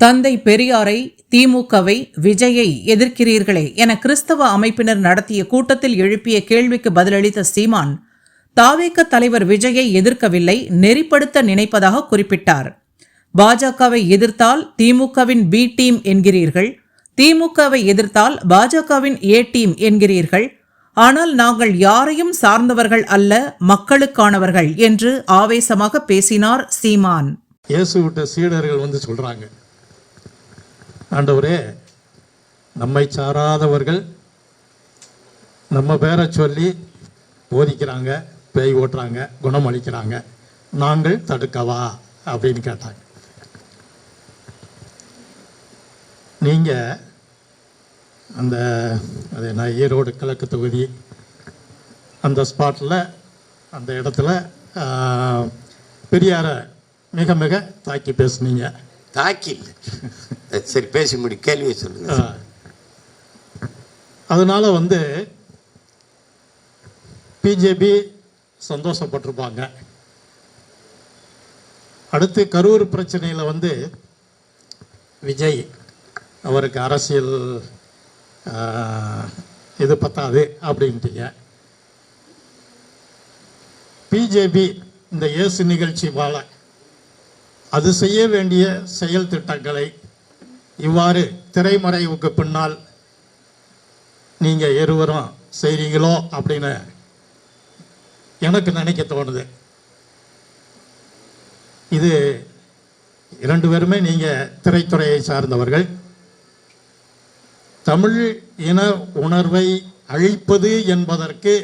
தந்தை பெரியாரை திமுகவை விஜயை எதிர்க்கிறீர்களே என கிறிஸ்தவ அமைப்பினர் நடத்திய கூட்டத்தில் எழுப்பிய கேள்விக்கு பதிலளித்த சீமான் தாவேக்க தலைவர் விஜயை எதிர்க்கவில்லை நெறிப்படுத்த நினைப்பதாக குறிப்பிட்டார். பாஜகவை எதிர்த்தால் திமுகவின் பி டீம் என்கிறீர்கள் திமுகவை எதிர்த்தால் பாஜகவின் ஏ டீம் என்கிறீர்கள் ஆனால் நாங்கள் யாரையும் சார்ந்தவர்கள் அல்ல மக்களுக்கானவர்கள் என்று ஆவேசமாக பேசினார் சீமான். இயேசு விட்ட சீடர்கள் வந்து சொல்றாங்க ஆண்டவரே நம்மை சாராதவர்கள் நம்ம பேரை சொல்லி போதிக்கிறாங்க பேய் ஓட்டுறாங்க குணம் அளிக்கிறாங்க. நாங்கள் தடுக்கவா? அப்படின்னு கேட்டாங்க. நீங்கள் அந்த அது என்ன ஈரோடு கிழக்கு தொகுதி அந்த ஸ்பாட்டில் அந்த இடத்துல பெரியாரை மிக மிக தாக்கி பேசுனீங்க. தாக்கி இல்லை. சரி பேசி முடி கேள்வி சொல்லுங்க. அதனால் அதனால வந்து பிஜேபி சந்தோஷப்பட்டிருப்பாங்க. அடுத்து கரூர் பிரச்சனையில் வந்து விஜய் அவருக்கு அரசியல் இது பத்தாது அப்படின்ட்டீங்க. பிஜேபி இந்த இயேசு நிகழ்ச்சி வாழ அது செய்ய வேண்டிய செயல் திட்டங்களை இவ்வாறு திரைமறைவுக்கு பின்னால் நீங்கள் இருவரும் செய்கிறீங்களோ அப்படின்னு எனக்கு நினைக்க தோணுது. இது இரண்டு பேருமே நீங்கள் திரைத்துறையை சார்ந்தவர்கள். தமிழ் இன உணர்வை அழிப்பது என்பதற்கு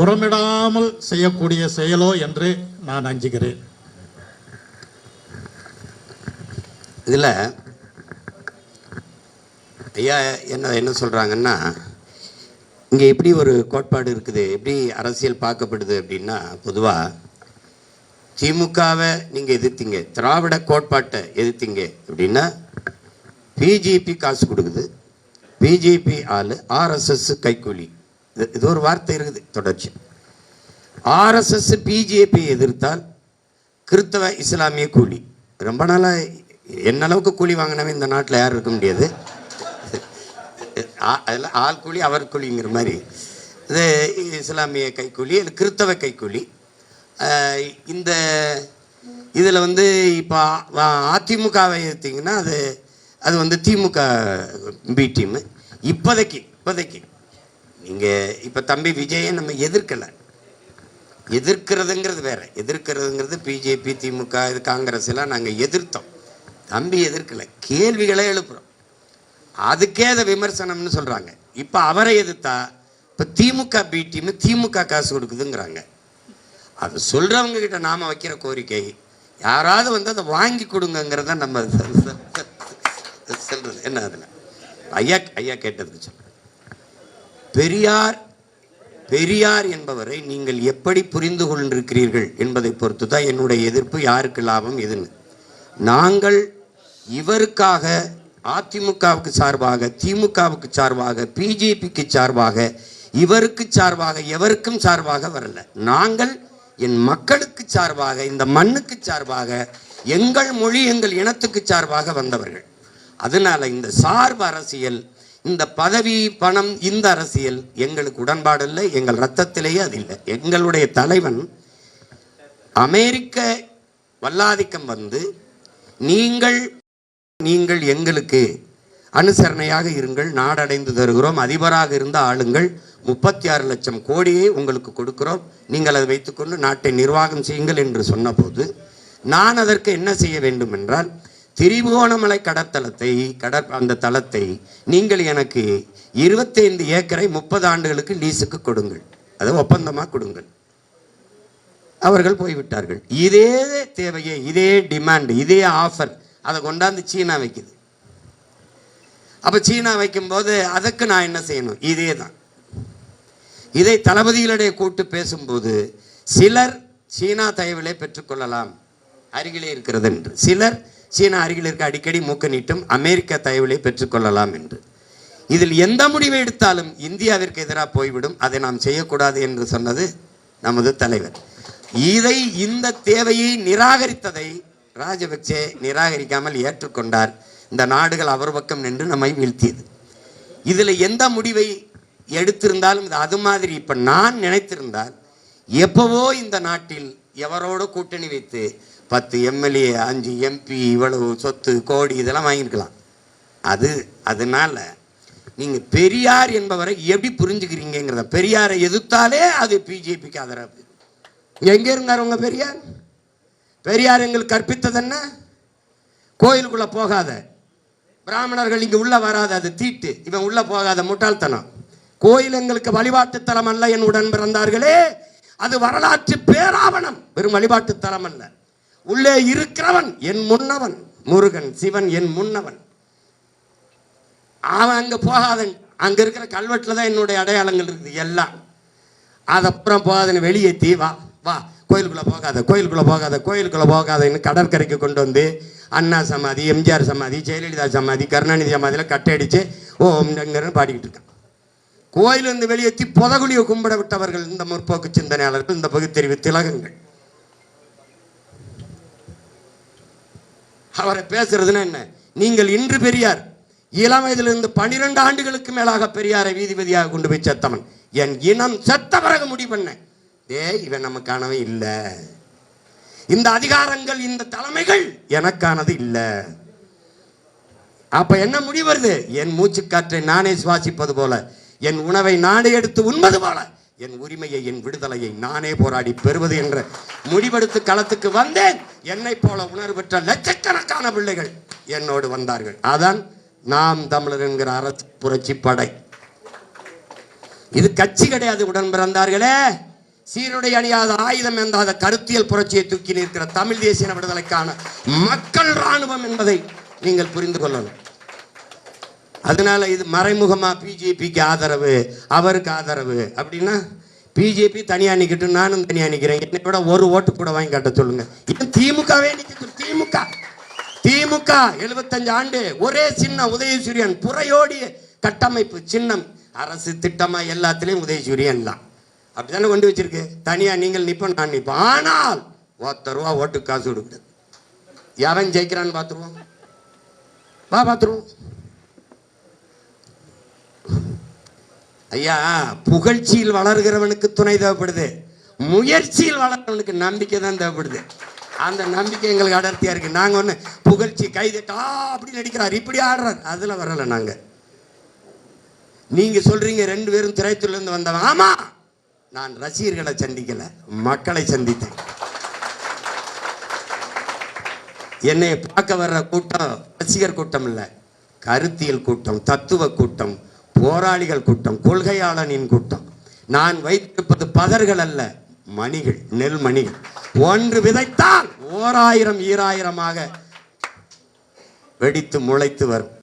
உரமிடாமல் செய்யக்கூடிய செயலோ என்று நான் அஞ்சுகிறேன். இதில் ஐயா என்ன என்ன சொல்கிறாங்கன்னா இங்கே எப்படி ஒரு கோட்பாடு இருக்குது எப்படி அரசியல் பார்க்கப்படுது அப்படின்னா பொதுவாக திமுகவை நீங்கள் எதிர்த்தீங்க திராவிட கோட்பாட்டை எதிர்த்தீங்க அப்படின்னா பிஜேபி காசு கொடுக்குது பிஜேபி ஆள் ஆர்எஸ்எஸ் கைக்கூலி இது இது ஒரு வார்த்தை இருக்குது தொடர்ச்சி. ஆர்எஸ்எஸ் பிஜேபி எதிர்த்தால் கிறித்தவ இஸ்லாமிய கூலி. ரொம்ப நாளாக என்ன அளவுக்கு கூலி வாங்கினவன் இந்த நாட்டில் யாரும் இருக்க முடியாது. ஆ- அதில் ஆள் கூலி அவர் கூலிங்கிற மாதிரி. இது இஸ்லாமிய கைக்கூலி இது கிறித்தவ கைக்கூலி இந்த இதில் வந்து இப்போ அதிமுகவை எடுத்தீங்கன்னா அது அது வந்து திமுக பி டீமு. இப்போதைக்கு இப்போதைக்கு. நீங்கள் இப்போ தம்பி விஜயை நம்ம எதிர்க்கலை. எதிர்க்கிறதுங்கிறது வேறு. எதிர்க்கிறதுங்கிறது பிஜேபி திமுக இது காங்கிரஸ் எல்லாம் நாங்கள் எதிர்த்தோம். தம்பி எதிர்க்கலை. கேள்விகளை எழுப்புறோம். அதுக்கே அதை விமர்சனம்னு சொல்கிறாங்க இப்போ அவரை எதிர்த்தா இப்போ திமுக பி டீம் திமுக காசு கொடுக்குதுங்கிறாங்க. அது சொல்கிறவங்க கிட்ட நாம் வைக்கிற கோரிக்கை. யாராவது வந்து அதை வாங்கி கொடுங்கங்கிறத நம்ம சொல்றது. என்ன அதில்? ஐயா ஐயா கேட்டதுக்கு சொல்கிறேன் பெரியார் பெரியார் என்பவரை நீங்கள் எப்படி புரிந்து கொண்டிருக்கிறீர்கள் என்பதை பொறுத்து தான் என்னுடைய எதிர்ப்பு யாருக்கு லாபம் எதுன்னு. நாங்கள் இவருக்காக அதிமுகவுக்கு சார்பாக திமுகவுக்கு சார்பாக பிஜேபிக்கு சார்பாக இவருக்கு சார்பாக எவருக்கும் சார்பாக வரல. நாங்கள் என் மக்களுக்கு சார்பாக இந்த மண்ணுக்கு சார்பாக எங்கள் மொழி எங்கள் இனத்துக்கு சார்பாக வந்தவர்கள். அதனால இந்த சார்பு அரசியல் இந்த பதவி பணம் இந்த அரசியல் எங்களுக்கு உடன்பாடு இல்லை எங்கள் ரத்தத்திலேயே அது இல்லை. எங்களுடைய தலைவன் அமெரிக்க வல்லாதிக்கம் வந்து நீங்கள் நீங்கள் எங்களுக்கு அனுசரணையாக இருங்கள் நாடடைந்து தருகிறோம். அதிபராக இருந்த ஆளுங்கள் முப்பத்தி ஆறு லட்சம் கோடியை உங்களுக்கு கொடுக்கிறோம். நீங்கள் அதை வைத்துக்கொண்டு நாட்டை நிர்வாகம் செய்யுங்கள் என்று சொன்னபோது நான் அதற்கு என்ன செய்ய வேண்டும் என்றால் திரிபுவனமலை கடற்தலத்தை கடற் அந்த தளத்தை நீங்கள் எனக்கு இருபத்தைந்து ஏக்கரை முப்பது ஆண்டுகளுக்கு லீஸுக்கு கொடுங்கள். அதை ஒப்பந்தமாக கொடுங்கள். அவர்கள் போய்விட்டார்கள். இதே தேவையை இதே டிமாண்ட் இதே ஆஃபர் அதை கொண்டாந்து சீனா வைக்குது. அப்ப சீனா வைக்கும்போது அதுக்கு நான் என்ன செய்யணும்? இதே தான் இதை தளபதிகளிடையே கூட்டு பேசும்போது சிலர் சீனா தயவிலே பெற்றுக்கொள்ளலாம். அருகிலே இருக்கிறது என்று. சிலர் சீனா அருகில் இருக்க அடிக்கடி மூக்க நீட்டும் அமெரிக்க தயவிலே பெற்றுக்கொள்ளலாம் என்று. இதில் எந்த முடிவை எடுத்தாலும் இந்தியாவிற்கு எதிராக போய்விடும். அதை நாம் செய்யக்கூடாது என்று சொன்னது நமது தலைவர். இதை இந்த தேவையை நிராகரித்ததை ராஜபக்சே நிராகரிக்காமல் ஏற்றுக்கொண்டார். இந்த நாடுகள் அவர் பக்கம் நின்று நம்மை வீழ்த்தியது. இதில் எந்த முடிவை எடுத்திருந்தாலும் இது அது மாதிரி இப்போ நான் நினைத்திருந்தால் எப்பவோ இந்த நாட்டில் எவரோட கூட்டணி வைத்து பத்து எம்எல்ஏ அஞ்சு எம்பி இவ்வளவு சொத்து கோடி இதெல்லாம் வாங்கியிருக்கலாம். அது அதனால் நீங்கள் பெரியார் என்பவரை எப்படி புரிஞ்சுக்கிறீங்கிறத பெரியாரை எதிர்த்தாலே அது பிஜேபிக்கு ஆதரவு. எங்கே இருந்தார் உங்கள் பெரியார்? பெரியார் எங்களுக்கு கற்பித்தது என்ன? கோயிலுக்குள்ள போகாத. பிராமணர்கள் இங்கே உள்ள வராத அது தீட்டு. இவன் உள்ள போகாத முட்டாள்தனம். கோயில் எங்களுக்கு வழிபாட்டு தலம் அல்ல என் உடன் பிறந்தார்களே. அது வரலாற்று பேராவணம். வெறும் வழிபாட்டு தலம் அல்ல. உள்ளே இருக்கிறவன் என் முன்னவன். முருகன் சிவன் என் முன்னவன். அவன் அங்க போகாதன். அங்க இருக்கிற கல்வெட்டில் தான் என்னுடைய அடையாளங்கள் இருக்குது. எல்லாம். அது அப்புறம் போகாதன்னு வெளியே வா. வா. கோயிலுக்குள்ளே போகாத கோயிலுக்குள்ளே போகாத கோயிலுக்குள்ளே போகாதன்னு கடற்கரைக்கு கொண்டு வந்து அண்ணா சமாதி எம்ஜிஆர் சமாதி ஜெயலலிதா சமாதி கருணாநிதி சமாதியில் கட்டடிச்சு ஓம் டங்கர்னு பாடிக்கிட்டு இருக்கான் கோயிலிருந்து வெளியேற்றி புதகுழியை கும்பிட விட்டவர்கள் இந்த முற்போக்கு சிந்தனையாளர்கள் இந்த பகுத்தறிவு திலகங்கள். அவரை பேசுறதுன்னா என்ன? நீங்கள் இன்று பெரியார் இளம் வயதிலிருந்து பனிரெண்டு ஆண்டுகளுக்கு மேலாக பெரியாரை வீதிபதியாக கொண்டு போய் செத்தவன். என் இனம் செத்த பிறகு முடிவு பண்ணேன். டேய் இவன் நமக்கானவன் இல்லை. இந்த அதிகாரங்கள் இந்த தலைமைகள் எனக்கானது இல்லை. அப்ப என்ன முடிவு வருது? என் மூச்சுக்காற்றை நானே சுவாசிப்பது போல என் உணவை நானே எடுத்து உண்பது போல என் உரிமையை என் விடுதலையை நானே போராடி பெறுவது என்ற முடிவெடுத்து களத்துக்கு வந்தேன். என்னை போல உணர்வு பெற்ற லட்சக்கணக்கான பிள்ளைகள் என்னோடு வந்தார்கள். அதான் நாம் தமிழர் என்கிற அரசு புரட்சி படை. இது கட்சி கிடையாது உடன் பிறந்தார்களே. சீருடை அணியாத ஆயுதம் எந்தாத கருத்தியல் புரட்சியை தூக்கி நிற்கிற தமிழ் தேசிய விடுதலைக்கான மக்கள் ராணுவம் என்பதை நீங்கள் புரிந்து கொள்ளணும். அதனால இது மறைமுகமா பிஜேபிக்கு ஆதரவு அவருக்கு ஆதரவு அப்படின்னா பிஜேபி தனியா நிக்கட்டும் நானும் தனியா நிக்கிறேன். என்னை விட ஒரு ஓட்டு கூட வாங்கி காட்ட சொல்லுங்க. இது திமுகவே நிக்கட்டும் திமுக. திமுக எழுபத்தஞ்சு ஆண்டு ஒரே சின்ன உதயசூரியன் புறையோடிய கட்டமைப்பு சின்னம். அரசு திட்டமா எல்லாத்துலயும் உதயசூரியன் தான். அப்படித்தானே கொண்டு வச்சிருக்கு? தனியா நீங்கள் நிப்போம் நான் நிப்போம். ஆனால் ஒத்த ரூபா ஓட்டுக்கு காசு கொடுக்குது எவன் ஜெயிக்கிறான்னு பார்த்துருவோம் வா பார்த்துருவோம் ஐயா புகழ்ச்சியில் வளர்கிறவனுக்கு துணை தேவைப்படுது. முயற்சியில் வளர்கிறவனுக்கு நம்பிக்கை தான் தேவைப்படுது. அந்த நம்பிக்கை எங்களுக்கு அடர்த்தியா இருக்கு. நாங்க ஒண்ணு புகழ்ச்சி கைதட்டா அப்படி நடிக்கிறார். இப்படி ஆடுறார். அதுல வரல நாங்க. நீங்க சொல்றீங்க ரெண்டு பேரும் திரைத்துலேருந்து இருந்து வந்தவன். ஆமா! நான் ரசிகர்களை சந்திக்கல மக்களை சந்தித்தேன். என்னை பார்க்க வர்ற கூட்டம் ரசிகர் கூட்டம் இல்லை கருத்தியல் கூட்டம் தத்துவ கூட்டம் போராளிகள் கூட்டம் கொள்கையாளனின் கூட்டம். நான் வைத்திருப்பது பதர்கள் அல்ல மணிகள் நெல் மணிகள். ஒன்று விதைத்தால் ஓராயிரம் ஈராயிரமாக வெடித்து முளைத்து வரும்.